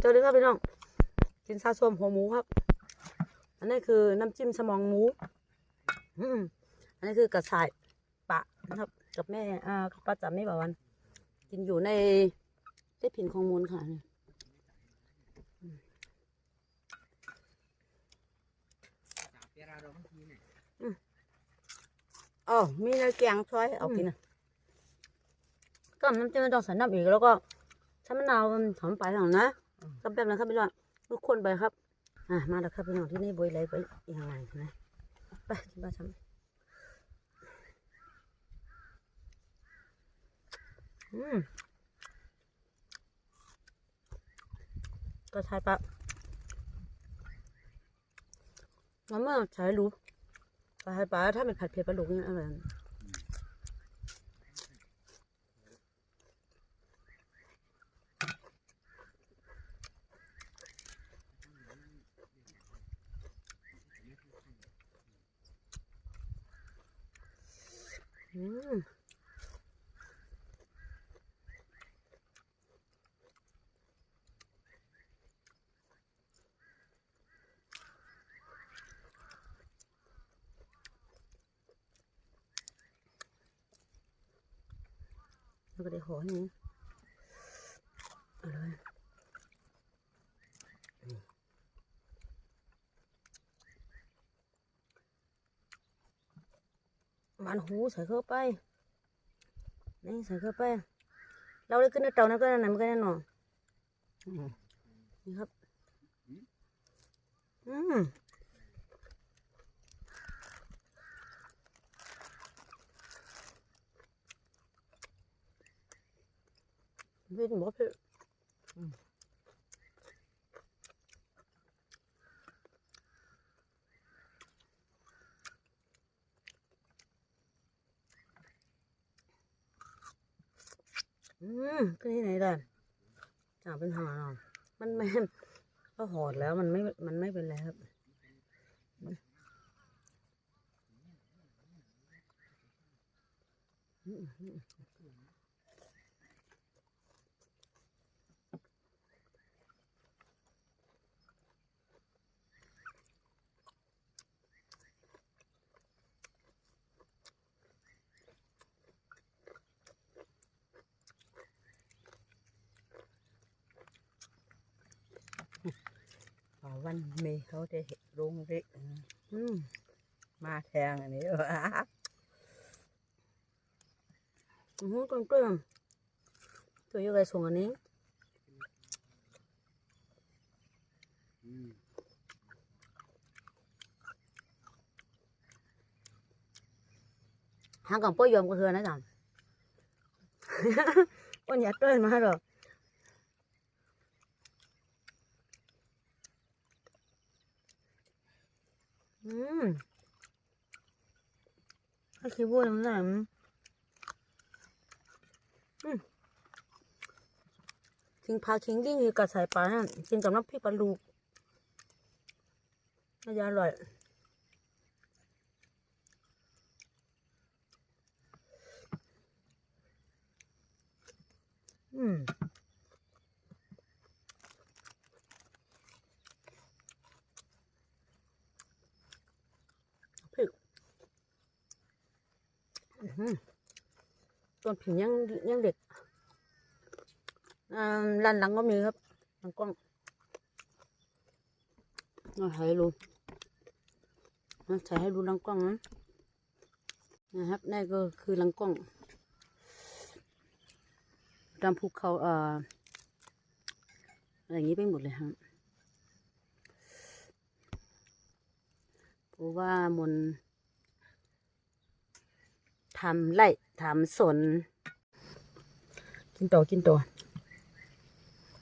เจ้าดีครับพี่น้อง กินซาส้มหัวหมูครับ อันนี้คือน้ำจิ้มสมองหมู อืมอันนี้คือกระชายปะนะครับ กับแม่ อ่าป้าจ๋าแม่บ่าววัน กินอยู่ในได้ผินของมูลค่ะอ๋อมีเนื้อแกงช่วยเอากินนะก็น้ำจิ้มต้องใส่น้ำอีกแล้วก็ใช้มะนาวหอมไปหน่อยนะ ก็แบบนั้นครับพี่น้องทุกคนไปครับ อะมาแล้วครับพี่น้องที่นี่บวยไรไปอย่างไรนะไปที่บ้านฉันอืมก็ใช้ปะแล้วเมื่อใช้รู้ปลาปลาถ้าเป็นผัดเผ็ดปลาดุกนี่อร่อย อืม แล้วก็ได้หอให้นี้เอาเลย มันหูใส่เข้าไป นี่ใส่เข้าไป เราได้ขึ้นในเตานะก็นั่นมันก็แน่นอนนี่ครับ อืมเผ็ดหมดเผ็ด อืมก็ที่ไหนได้จ่าเป็นหาเนาะมันไม่ก็หอดแล้วมันไม่ มันไม่เป็นไรครับอ๋อ วันเมย์เขาได้เห็นรงเล็กมมาแทงอันนี้วะหือต้นกล้วยมันตัวยังไงส่งอันนี้หางกับป้อยยอมก็เคือนะจ๊ะอ้อนอย่าเต้นมาหรอก อืมถ้าคิดว่าน้ำหนักอืมทิ้งพาคิงดิ้งอยู่กับสายปลาน่ะกินกับน้ำพริกปลาลูกน่าจะอร่อยอืมพริกอื้อหือ ต้นผิงยังยังเด็กอ่าลันหลังก็มีครับหลังกล้องเอาให้ดูเอาใส่ให้ดูหลังกล้องนะนะครับนี่ก็คือหลังกล้องตามภูเขาเอ่ออะไรอย่างนี้ไปหมดเลยฮะเพราะว่ามน ทำไร่ทำสน กินต่อกินต่อ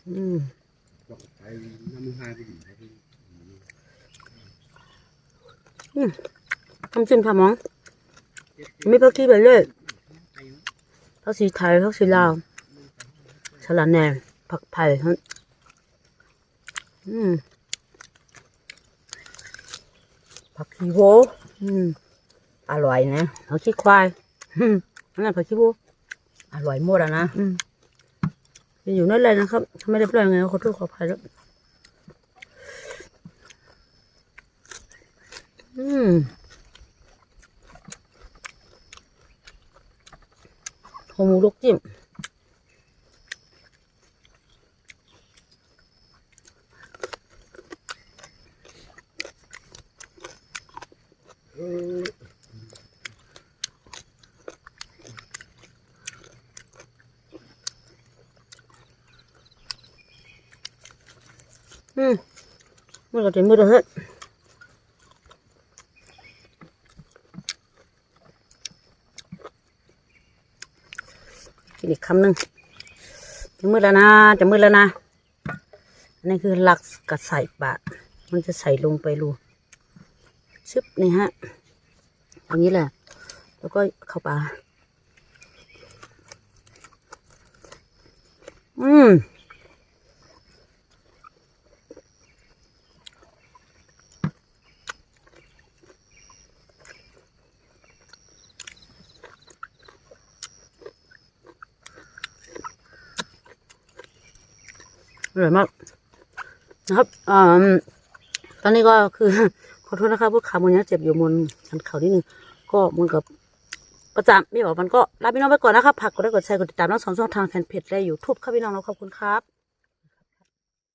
อืมบอกไปน้ำมือหายไปอยู่ครับพี่น้ำจิ้มค่ะมองมีผักชีไปเลยผักชีไทยผักชีลาวสลัดแหน่ผักไผ่ทั้งอืมผักชีโวอืมอร่อยนะผักชีควาย อืมนั่นนะผักชีโวอร่อยหมดอะนะอืมยังอยู่นั่นเลยนะครับถ้าไม่ได้ปล่อยไงก็ขอโทษขออภัยแล้วอืมหัวหมูลูกจิ้มอืม อืมันก็จะมืดแล้วฮ้ยกินอีกคำหนึ่งจะมืดแล้วนะ จะมืดแล้วนะอันนี้คือหลักกระใส่บาทมันจะใส่ลงไปรูชึบนี่ฮะอย่างนี้แหละ แล้วก็เข้าปลาอืม อร่อยมากนะครับอ่าตอนนี้ก็คือขอโทษนะครับพูดขามันนี้เจ็บอยู่บนสันเขานิดนึงก็มันกับประจำไม่บอกมันก็ลาพี่น้องไปก่อนนะครับผักกดไลค์กดแชร์กดติดตามทั้งสองช่องทางแฟนเพจและยูทูบครับพี่น้องเราขอบคุณครับ